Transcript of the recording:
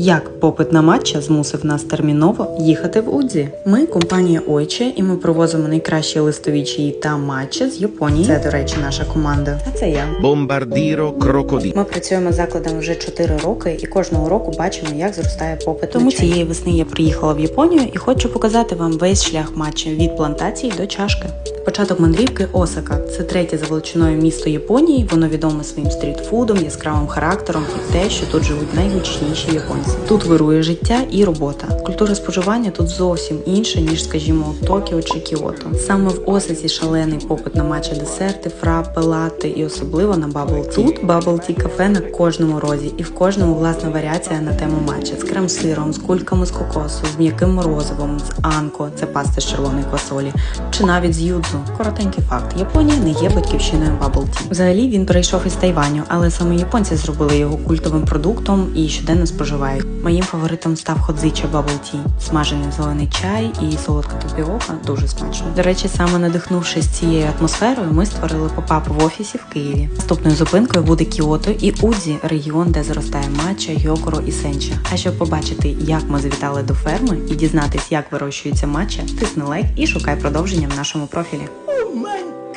Як попит на матча змусив нас терміново їхати в Удзі? Ми компанія Ойче, і ми провозимо найкращі листові чаї та матчі з Японії. Це, до речі, наша команда. А це я. Бомбардіро крокодил. Ми працюємо з закладом вже 4 роки і кожного року бачимо, як зростає попит. Тому цієї весни я приїхала в Японію і хочу показати вам весь шлях матча від плантації до чашки. Початок мандрівки Осака. Це третє за величиною місто Японії. Воно відоме своїм стрітфудом, яскравим характером і те, що тут живуть найгучніші японці. Тут вирує життя і робота. Культура споживання тут зовсім інша ніж, скажімо, Токіо чи Кіото. Саме в Осаці шалений попит на матча десерти, фраппе, латте і особливо на бабл. Тут бабл ті кафе на кожному розі, і в кожному власна варіація на тему матча з крем-сиром, з кульками з кокосу, з м'яким морозивом, з анко, це паста з червоної квасолі, чи навіть з юдзу. Коротенький факт: Японія не є батьківщиною бабл ті. Взагалі він перейшов із Тайваню, але саме японці зробили його культовим продуктом і щоденно споживають. Моїм фаворитом став ходзича бабл ті, смажений зелений чай і солодка тапіока дуже смачно. До речі, саме надихнувшись цією атмосферою, ми створили попап в офісі в Києві. Наступною зупинкою буде Кіото і Удзі, регіон, де зростає матча, йокоро і сенча. А щоб побачити, як ми завітали до ферми і дізнатись, як вирощується матча, тисни лайк і шукай продовження в нашому профілі. você. Oh, mãe!